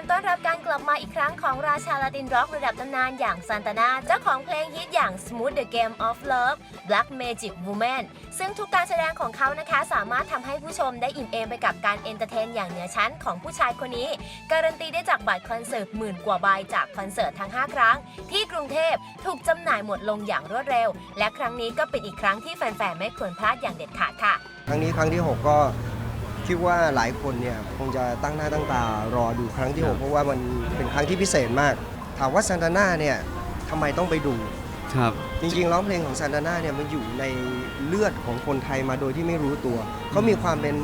รั้งของราชาลาตินร็อกระดับตำนานอย่างซานตานาเจ้าของเพลงฮิตอย่าง Smooth the Game of Love Black Magic Woman ซึ่งทุกการแสดงของเขานะคะสามารถทำให้ผู้ชมได้อิ่มเอมไปกับการเอนเตอร์เทนอย่างเหนือชั้นของผู้ชายคนนี้ การันตีได้จากบัตรคอนเสิร์ตหมื่นกว่าใบจากคอนเสิร์ตทั้ง 5 ครั้ง ที่กรุงเทพถูกจำหน่ายหมดลงอย่างรวดเร็ว และครั้งนี้ก็เป็นอีกครั้งที่แฟนๆไม่ควรพลาดอย่างเด็ดขาดค่ะ ครั้งนี้ครั้งที่ 6 ก็ คิดว่าหลายคนเนี่ยคงจะตั้งหน้าตั้งตารอดูครั้งที่ครับ6เพราะว่ามันเป็นครั้งที่พิเศษมาก ถามว่าซานตาน่าเนี่ยทำไมต้องไปดู ครับ จริงๆร้องเพลงของซานตาน่าเนี่ยมันอยู่ในเลือดของคนไทยมาโดยที่ไม่รู้ตัว เขามีความเป็น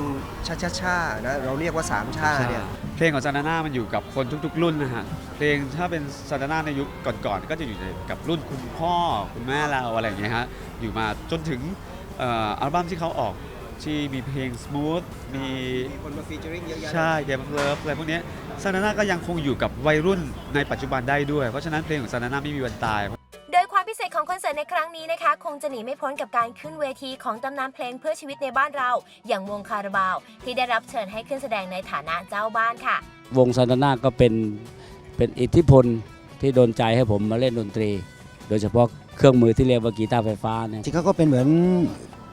ชาชาชาๆนะเราเรียกว่าสามชาเนี่ย เพลงของซานาน่ามันอยู่กับคนทุกๆ รุ่นนะฮะ เพลงถ้าเป็นซานาน่าในยุคก่อนๆ ก็จะอยู่ในกับรุ่นคุณพ่อคุณแม่เราอะไรอย่างเงี้ยฮะ อยู่มาจนถึงเอ่ออัลบั้มที่เขาออก ที่มีเพลง Smooth มีมีคนมาฟีเจอริ่งเยอะแยะใช่เกมเลิฟอะไรพวกเนี้ซานาน่าก็ยังคงอยู่กับวัยรุ่นในปัจจุบันได้ด้วย เพราะฉะนั้นเพลงของซานาน่าไม่มีวันตาย โดยความพิเศษของคอนเสิร์ตในครั้งนี้นะคะ คงจะหนีไม่พ้นกับการขึ้นเวทีของตำนานเพลงเพื่อชีวิตในบ้านเรา อย่างวงคาราบาว ที่ได้รับเชิญให้ขึ้นแสดงในฐานะเจ้าบ้านค่ะ วงซานตานาก็เป็นเป็นอิทธิพลที่โดนใจให้ผมมาเล่นดนตรี โดยเฉพาะเครื่องมือที่เรียกว่ากีตาร์ไฟฟ้าเนี่ย จริงๆเขาก็เป็นเหมือน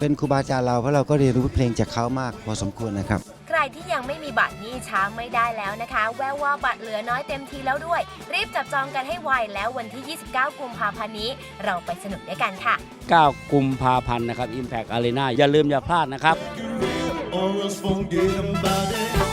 เป็นครูบาอาจารย์เราเพราะเราก็เรียนรู้เพลงจากเขามากพอสมควรนะครับ ใครที่ยังไม่มีบัตรนี่ช้าไม่ได้แล้วนะคะ แววว่าบัตรเหลือน้อยเต็มทีแล้วด้วย รีบจับจองกันให้ไวแล้ววันที่ 29 กุมภาพันธ์นี้ เราไปสนุกด้วยกันค่ะ 9 กุมภาพันธ์นะครับ Impact Arena อย่าลืมอย่าพลาดนะครับ or else forget about it, or else